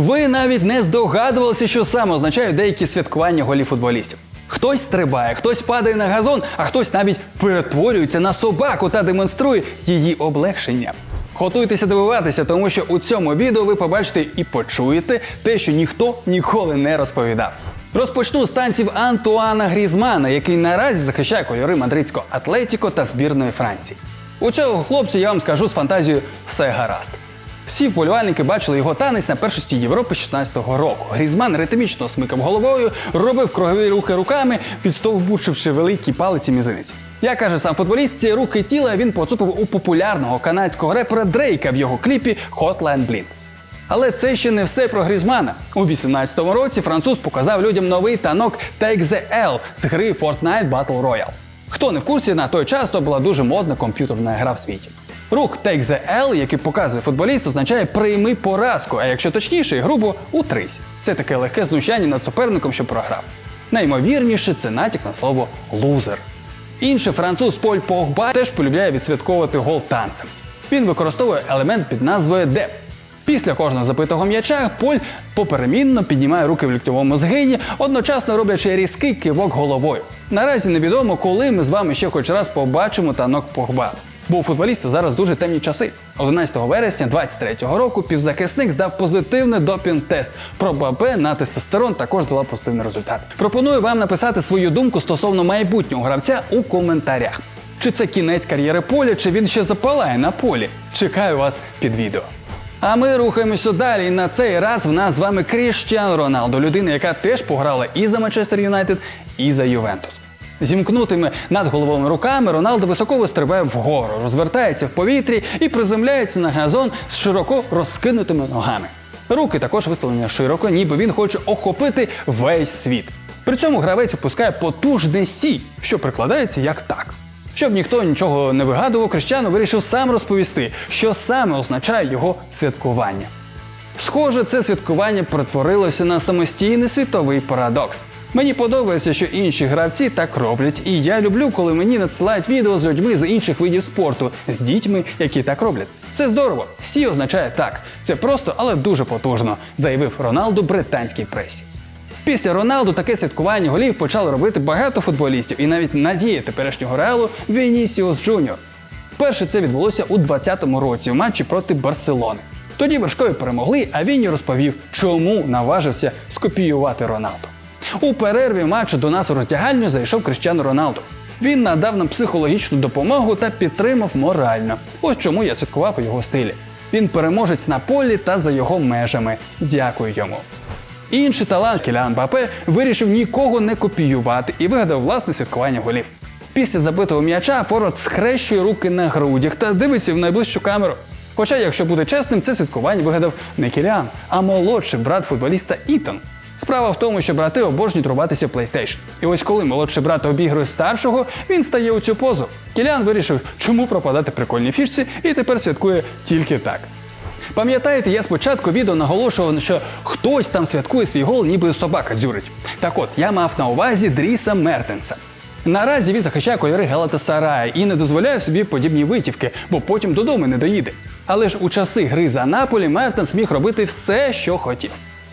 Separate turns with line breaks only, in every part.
Ви навіть не здогадувалися, що саме означають деякі святкування голів футболістів. Хтось стрибає, хтось падає на газон, а хтось навіть перетворюється на собаку та демонструє її облегшення. Готуйтеся дивуватися, тому що у цьому відео ви побачите і почуєте те, що ніхто ніколи не розповідав. Розпочну з танців Антуана Грізмана, який наразі захищає кольори мадридського Атлетіко та збірної Франції. У цього хлопця я вам скажу з фантазією все гаразд. Всі вболівальники бачили його танець на першості Європи 16-го року. Грізман ритмічно смикав головою, робив кругові рухи руками, підстовбучивши великі палець і мізинець. Як каже сам футболіст, ці руки тіла він поцупив у популярного канадського репера Дрейка в його кліпі Hotline Bling. Але це ще не все про Грізмана. У 18-му році француз показав людям новий танок Take the L з гри Fortnite Battle Royale. Хто не в курсі, на той час то була дуже модна комп'ютерна гра в світі. Рух Take the L, який показує футболіст, означає прийми поразку, а якщо точніше грубо утрись. Це таке легке знущання над суперником, що програв. Наймовірніше, це натяк на слово лузер. Інший француз Поль Погба теж полюбляє відсвятковувати гол танцем. Він використовує елемент під назвою деп. Після кожного запитого м'яча Поль поперемінно піднімає руки в ліктьовому згині, одночасно роблячи різкий кивок головою. Наразі невідомо, коли ми з вами ще хоч раз побачимо танок Погба. Бо у футболіста зараз дуже темні часи. 11 вересня 23-го року півзахисник здав позитивний допінг-тест. Про БП на тестостерон також дала позитивний результат. Пропоную вам написати свою думку стосовно майбутнього гравця у коментарях. Чи це кінець кар'єри поля, чи він ще запалає на полі? Чекаю вас під відео. А ми рухаємося далі. І на цей раз в нас з вами Кріштіану Роналдо, людина, яка теж пограла і за Манчестер Юнайтед, і за Ювентус. Зімкнутими над головами руками Роналдо високо вистрибає вгору, розвертається в повітрі і приземляється на газон з широко розкинутими ногами. Руки також виставлені широко, ніби він хоче охопити весь світ. При цьому гравець опускає потужний сі, що прикладається як так. Щоб ніхто нічого не вигадував, Крещано вирішив сам розповісти, що саме означає його святкування. Схоже, це святкування перетворилося на самостійний світовий парадокс. Мені подобається, що інші гравці так роблять, і я люблю, коли мені надсилають відео з людьми з інших видів спорту, з дітьми, які так роблять. Це здорово. Сі означає так. Це просто, але дуже потужно, заявив Роналду британській пресі. Після Роналду таке святкування голів почали робити багато футболістів, і навіть надія теперішнього реалу Вінісіус Джуніор. Перше це відбулося у 2020 році в матчі проти Барселони. Тоді вершкові перемогли, а Вінні розповів, чому наважився скопіювати Роналду. У перерві матчу до нас у роздягальню зайшов Крещано Роналду. Він надав нам психологічну допомогу та підтримав морально. Ось чому я святкував у його стилі. Він переможець на полі та за його межами. Дякую йому. Інший талант Кілян Бапе вирішив нікого не копіювати і вигадав власне святкування голів. Після забитого м'яча Форвард схрещує руки на грудях та дивиться в найближчу камеру. Хоча, якщо бути чесним, це святкування вигадав не Кіліан, а молодший брат футболіста Ітан. Справа в тому, що брати обожнюють рубатися в PlayStation. І ось коли молодший брат обігрує старшого, він стає у цю позу. Кіліан вирішив, чому пропадати прикольні фішці, і тепер святкує тільки так. Пам'ятаєте, я спочатку відео наголошував, що хтось там святкує свій гол, ніби собака дзюрить. Так от, я мав на увазі Дріса Мертенса. Наразі він захищає кольори Галатасарая і не дозволяє собі подібні витівки, бо потім додому не доїде. Але ж у часи гри за Наполі Мертенс міг робити все, що хотів.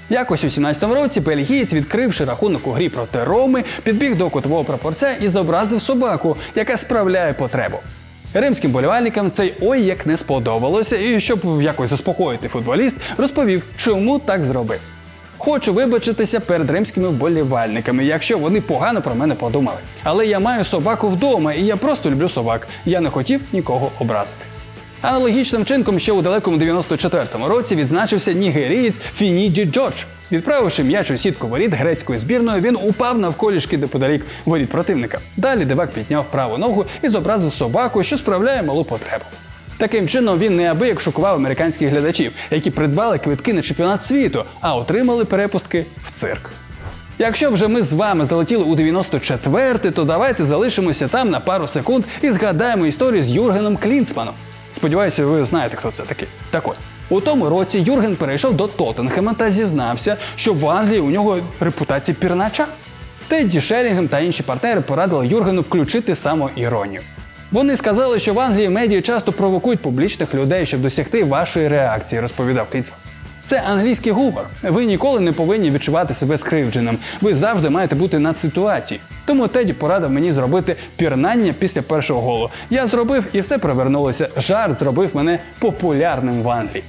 Якось у 17-му році бельгієць, відкривши рахунок у грі проти Роми, підбіг до кутового прапорця і зобразив собаку, яка справляє потребу. Римським болівальникам цей ой як не сподобалося, і щоб якось заспокоїти футболіст, розповів, чому так зробив. Хочу вибачитися перед римськими вболівальниками, якщо вони погано про мене подумали. Але я маю собаку вдома, і я просто люблю собак. Я не хотів нікого образити. Аналогічним чинком ще у далекому 94-му році відзначився нігерієць Фініді Джордж. Відправивши м'яч у сітку воріт грецькою збірною, він упав навколішки неподалік воріт противника. Далі дивак підняв праву ногу і зобразив собаку, що справляє малу потребу. Таким чином він неабияк шокував американських глядачів, які придбали квитки на чемпіонат світу, а отримали перепустки в цирк. Якщо вже ми з вами залетіли у 94-й, то давайте залишимося там на пару секунд і згадаємо історію з Юргеном Клінцманом. Сподіваюся, ви знаєте, хто це такий. Так от. У тому році Юрген перейшов до Тоттенхема та зізнався, що в Англії у нього репутація пірнача. Тедді Шерінгем та інші партнери порадили Юргену включити самоіронію. Вони сказали, що в Англії медіа часто провокують публічних людей, щоб досягти вашої реакції, розповідав Клінцман. Це англійський гумор. Ви ніколи не повинні відчувати себе скривдженим. Ви завжди маєте бути над ситуацією. Тому Теді порадив мені зробити пірнання після першого голу. Я зробив і все привернулося. Жарт зробив мене популярним в Англії.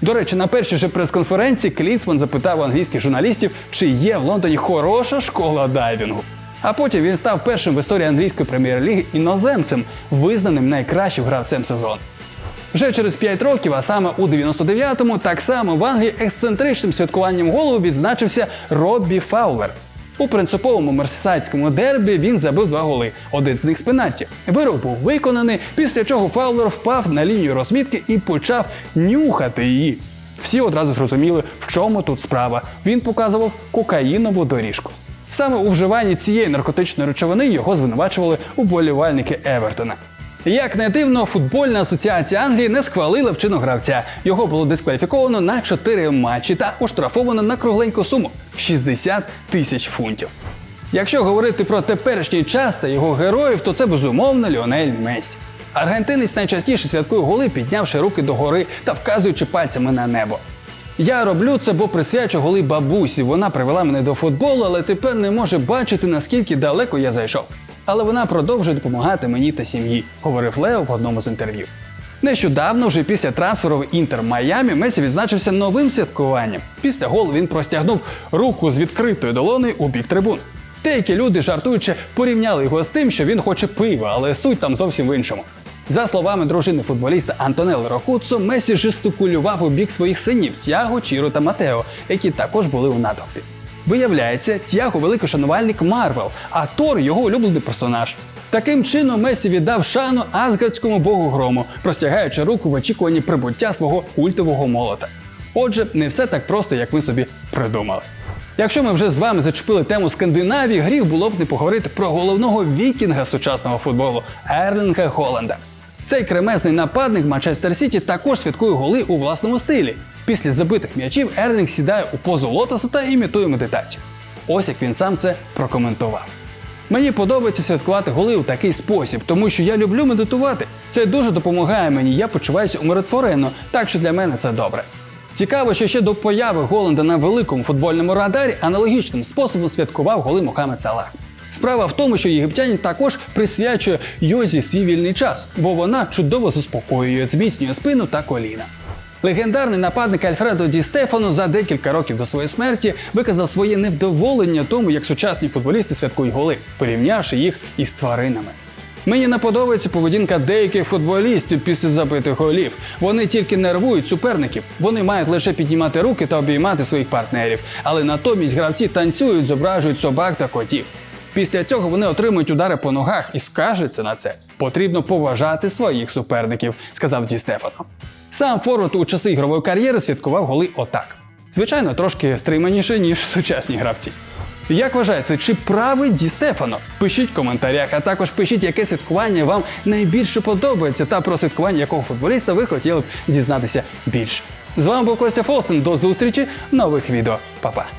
До речі, на першій же прес-конференції Клінсман запитав англійських журналістів, чи є в Лондоні хороша школа дайвінгу. А потім він став першим в історії англійської прем'єр-ліги іноземцем, визнаним найкращим гравцем сезону. Вже через 5 років, а саме у 99-му, так само в Англії ексцентричним святкуванням голову відзначився Роббі Фаулер. У принциповому мерсисайдському дербі він забив два голи, один з них з пенальті. Вирок був виконаний, після чого Фаулер впав на лінію розмітки і почав нюхати її. Всі одразу зрозуміли, в чому тут справа. Він показував кокаїнову доріжку. Саме у вживанні цієї наркотичної речовини його звинувачували уболівальники Евертона. Як не дивно, футбольна асоціація Англії не схвалила вчинок гравця. Його було дискваліфіковано на 4 матчі та оштрафовано на кругленьку суму 60 тисяч фунтів. Якщо говорити про теперішній час та його героїв, то це безумовно Ліонель Мессі. Аргентинець найчастіше святкує голи, піднявши руки догори та вказуючи пальцями на небо. Я роблю це, бо присвячу голи бабусі. Вона привела мене до футболу, але тепер не може бачити, наскільки далеко я зайшов. Але вона продовжує допомагати мені та сім'ї, говорив Лео в одному з інтерв'ю. Нещодавно, вже після трансферу в Інтер Майамі, Месі відзначився новим святкуванням. Після голу він простягнув руку з відкритою долоною у бік трибун. Деякі люди, жартуючи, порівняли його з тим, що він хоче пива, але суть там зовсім в іншому. За словами дружини футболіста Антонели Рокуцо, Месі жестикулював у бік своїх синів Тяго, Чіро та Матео, які також були у натовпі. Виявляється, Тяго великий шанувальник Марвел, а Тор його улюблений персонаж. Таким чином Месі віддав шану асгардському богу грому, простягаючи руку в очікуванні прибуття свого культового молота. Отже, не все так просто, як ми собі придумали. Якщо ми вже з вами зачепили тему Скандинавії, гріх було б не поговорити про головного вікінга сучасного футболу Ерлінга Холланда. Цей кремезний нападник Манчестер Сіті також святкує голи у власному стилі. Після забитих м'ячів Ерлінг сідає у позу лотоса та імітує медитацію. Ось як він сам це прокоментував. Мені подобається святкувати голи у такий спосіб, тому що я люблю медитувати. Це дуже допомагає мені, я почуваюся умиротворенно, так що для мене це добре. Цікаво, що ще до появи Голланда на великому футбольному радарі аналогічним способом святкував голи Мохамед Салах. Справа в тому, що єгиптянин також присвячує Йозі свій вільний час, бо вона чудово заспокоює, зміцнює спину та коліна. Легендарний нападник Альфредо Ді Стефано за декілька років до своєї смерті виказав своє невдоволення тому, як сучасні футболісти святкують голи, порівнявши їх із тваринами. Мені не подобається поведінка деяких футболістів після забитих голів. Вони тільки нервують суперників. Вони мають лише піднімати руки та обіймати своїх партнерів. Але натомість гравці танцюють, зображують собак та котів. Після цього вони отримують удари по ногах і скажеться на це. Потрібно поважати своїх суперників, сказав Ді Стефано. Сам Форвард у часи ігрової кар'єри святкував голи отак. Звичайно, трошки стриманіше, ніж сучасні гравці. Як вважаєте, чи правий Ді Стефано? Пишіть в коментарях, а також пишіть, яке святкування вам найбільше подобається, та про святкування якого футболіста ви хотіли б дізнатися більше. З вами був Костя Фолстен. До зустрічі в нових відео. Па-па!